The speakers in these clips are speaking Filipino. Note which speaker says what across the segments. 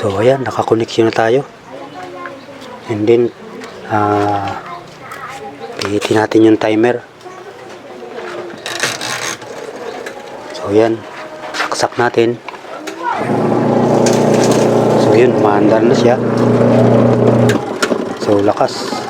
Speaker 1: So ayan, nakakoneksyon na tayo. And then, ah, pihitin natin yung timer. So ayan, saksak natin. So yun, maandar na siya. So lakas.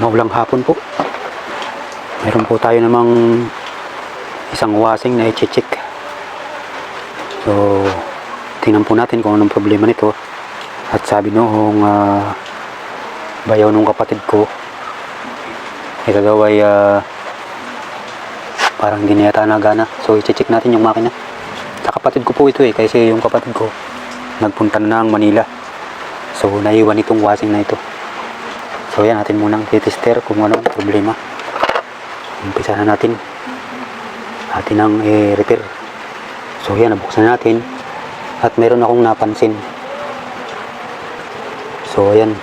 Speaker 1: Maulang hapon po. Meron po tayo namang isang wasing na i-check. So, tingnan po natin kung anong problema nito. At sabi noong ah, bayaw nung kapatid ko, ito daw ay ah, parang hindi na yata nagana. So, i-check natin yung makina. Sa kapatid ko po ito eh, kasi yung kapatid ko nagpunta na ng Manila. So, naiwan itong wasing na ito. So yan natin munang titester kung ano ang problema. Umpisa na natin. Atin ang i-repair. So yan, nabuksan natin. At meron akong napansin. So ayan.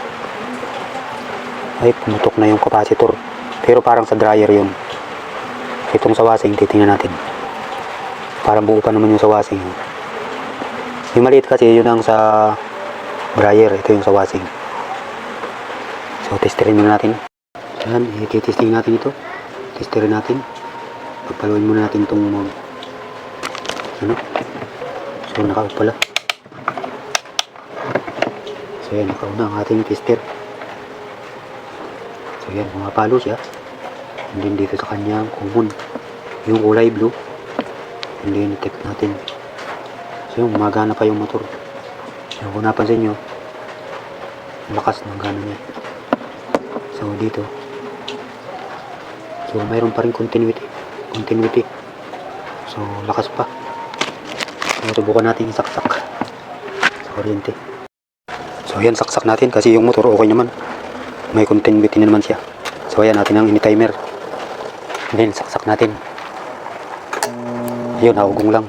Speaker 1: Ay, pumutok na yung capacitor. Pero parang sa dryer yun. Itong sa washing, titingnan natin. Parang buo pa naman yung sa washing. Yung maliit kasi, yun ang sa dryer. Ito yung sa washing. So, testerin muna natin. Ayan, i-testing natin ito. Testerin natin. Pagpaluin muna natin itong mga... Ano? So, naka-off pala. So, yan, naka na ang ating tester. So, yan, pumapalo siya. And then, dito sa kanyang common. Yung kulay blue. And then, tip natin. So, yung gumagana pa yung motor. So, kung napansin nyo, lakas ng gana niya. So dito. So mayroon pa rin continuity. Continuity. So lakas pa. So subukan natin isaksak sa kuryente. So yan saksak natin kasi yung motor okay naman. May continuity na naman siya. So ayan natin ang ini-timer. Then saksak natin. Ayun, naugong lang.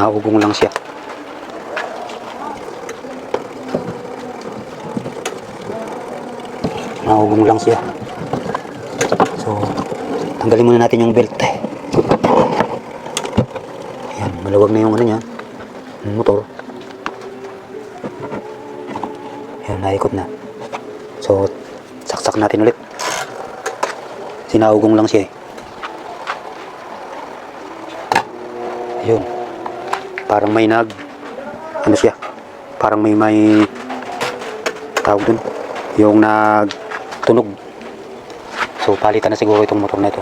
Speaker 1: Naugong lang siya. Nahugong lang siya. So, tanggalin muna natin yung belt. Ayan, maluwag na yung ano niya. Yung motor. Ayan, naikot na. So, saksak natin ulit. Sinahugong lang siya eh. Ayun. Parang may nag... Ano siya? Parang may may... Tawag dun. Yung nag tunog. So, palitan na siguro itong motor na ito.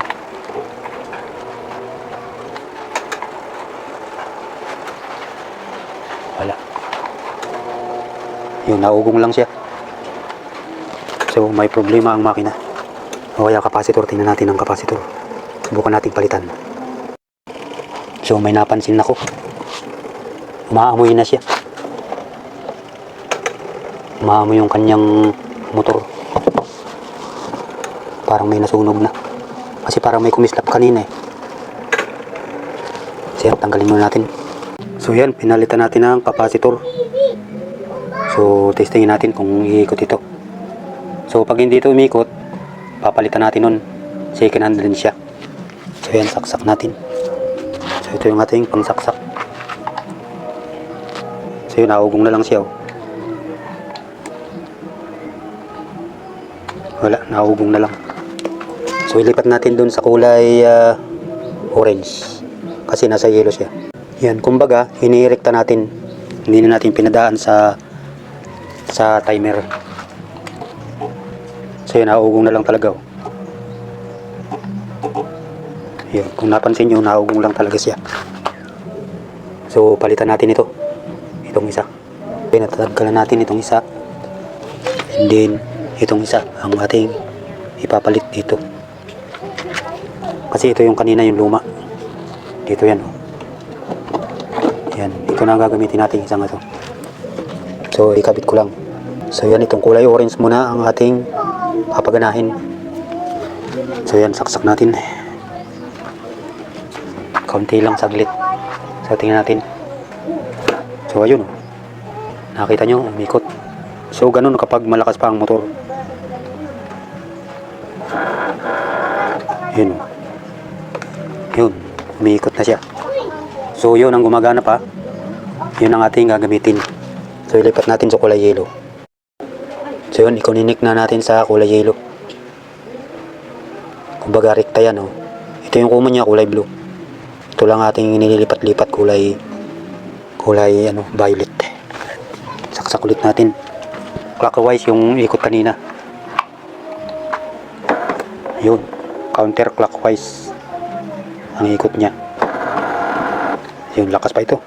Speaker 1: Wala. Yun, naugong lang siya. So, may problema ang makina. O kaya kapasitor, tingnan natin ang kapasitor. Subukan natin palitan. So, may napansin ako. Umaamoy na siya. Umaamoy yung kanyang motor parang may nasunog na. Kasi parang may kumislap kanina eh. So yan, tanggalin muna natin. So yan, pinalitan natin ang capacitor. So testingin natin kung iikot ito. So pag hindi ito umikot, papalitan natin nun. Second hand din siya. So yan, saksak natin. So ito yung ating pangsaksak. So yun, naugong na lang siya oh. Wala, naugong na lang. So ilipat natin dun sa kulay ah, orange. Kasi nasa yellow siya. Yan, kumbaga, inirekta natin. Hindi na natin pinadaan sa sa timer. So yun, naugong na lang talaga. Oh. Yun, kung napansin nyo, naugong lang talaga siya. So palitan natin ito. Itong isa. Pinatatagkalan natin itong isa. And then, itong isa ang ating ipapalit dito. Kasi ito yung kanina yung luma. Dito yan. oh. Yan. Ito na gagamitin natin isang ito. So, ikabit ko lang. So yan, itong kulay orange muna ang ating papaganahin. So yan, saksak natin. Kaunti lang saglit. So tingnan natin. So ayun. oh. Nakita nyo, umikot. So ganun kapag malakas pa ang motor. Yun. Umiikot na siya. So yun ang gumagana pa. Yun ang ating gagamitin. So ilipat natin sa kulay yellow. So yun, ikoninik na natin sa kulay yellow. Kumbaga rekta yan oh. Ito yung common niya, kulay blue. Ito lang ating nililipat-lipat kulay kulay ano, violet. Saksak ulit natin. Clockwise yung ikot kanina. Yun, counter clockwise ang ikot niya. Yun, lakas pa ito.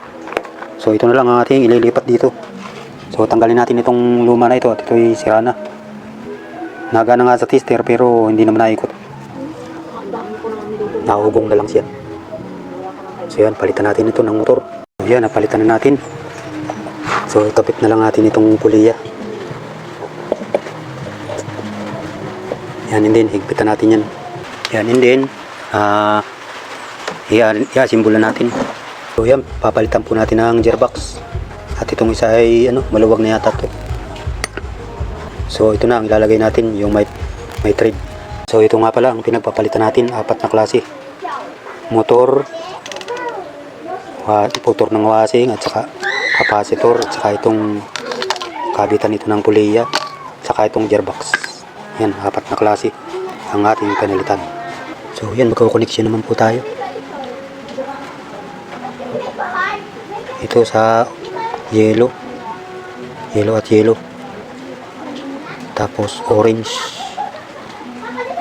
Speaker 1: So ito na lang ang ating ililipat dito. So tanggalin natin itong luma na ito at ito'y sira na. Nagana nga sa tester pero hindi naman naikot. Nahugong na lang siya. So yan, palitan natin ito ng motor. So yan, napalitan na natin. So itapit na lang natin itong kuliya. Yan, and then higpitan natin yan. Yan, and then, ah, uh, i-assemble na natin. So yan, papalitan po natin ng gearbox. At itong isa ay ano, maluwag na yata to. So ito na ang ilalagay natin, yung may, may thread. So ito nga pala ang pinagpapalitan natin, apat na klase. Motor, motor ng wasing, at saka capacitor, at saka itong kabitan ito ng puliya, saka itong gearbox. Yan, apat na klase ang ating pinalitan. So yan, magkakoneksyon naman po tayo. Ito sa yellow. Yellow at yellow. Tapos orange.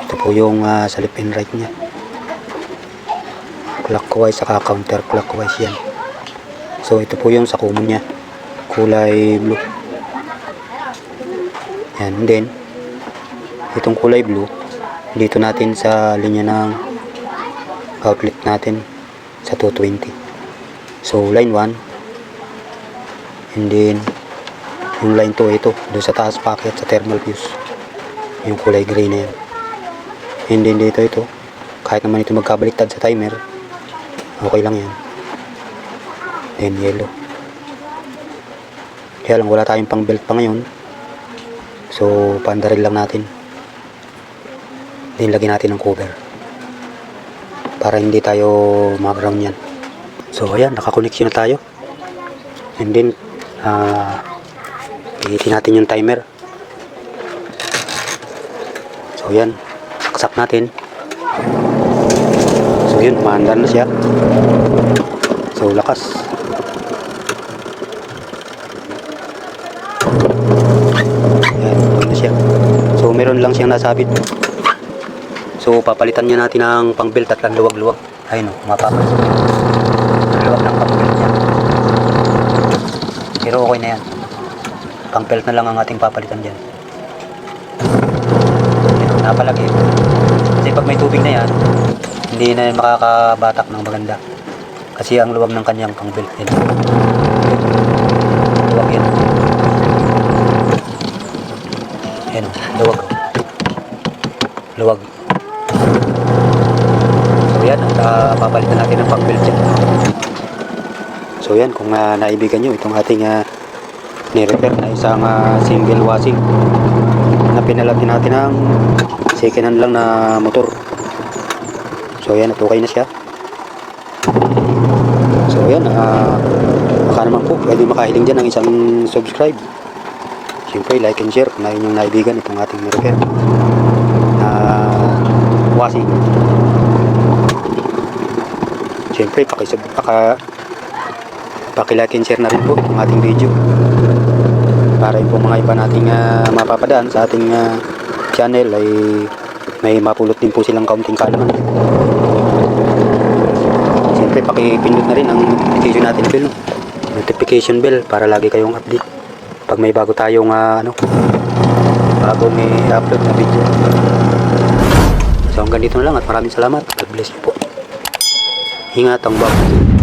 Speaker 1: Ito po yung ah, sa left and right niya. Clockwise saka counter clockwise yan. So ito po yung sa common niya. Kulay blue. Yan. And then, itong kulay blue, dito natin sa linya ng outlet natin sa 220. So, line 1. And then, yung line 2 ito, doon sa taas packet sa thermal fuse. Yung kulay gray na yan. And then dito ito, kahit naman ito magkabaliktad sa timer, okay lang yan. Then yellow. Kaya lang wala tayong pang belt pa ngayon. So, pandaril lang natin. Then lagyan natin ng cover. Para hindi tayo mag-ground yan. So, ayan, nakakoneksyon na tayo. And then, ah, ihitin natin yung timer. So, yan. Saksak natin. So, yun, maandar na siya. So, lakas. Na siya. So, meron lang siyang nasabit. So, papalitan niya natin ang pang-belt at ang luwag-luwag. Ayun o, mapapansin. Ang luwag ng pang-belt niya. Pero na yan. Pang-belt na lang ang ating papalitan dyan. Ayun, napalagi. Kasi pag may tubig na yan, hindi na yan makakabatak ng maganda. Kasi ang luwag ng kanyang pang-belt nila. Luwag yan. Ayan o, luwag. Luwag. So yan, at uh, papalitan natin ng pang-belt dyan. So yan, kung uh, naibigan nyo itong ating uh, ni-repair na isang ah, single washing na pinalagyan natin ng second hand lang na motor. So yan, at okay na siya. So yan, ah baka naman po pwede makahiling dyan ng isang subscribe. Siyempre, like and share kung na inyong naibigan itong ating ni-repair na washing. Siyempre, pakisub, paka, pakilike and share na rin po itong ating video para po mga iba nating ah, mapapadaan sa ating ah, channel ay may mapulot din po silang kaunting kalaman. Siyempre, pakipindot na rin ang notification natin bell, no? notification bell para lagi kayong update pag may bago tayong ah, ano bago may upload na video. So hanggang dito na lang at maraming salamat. God bless you po. Ingat ang bago.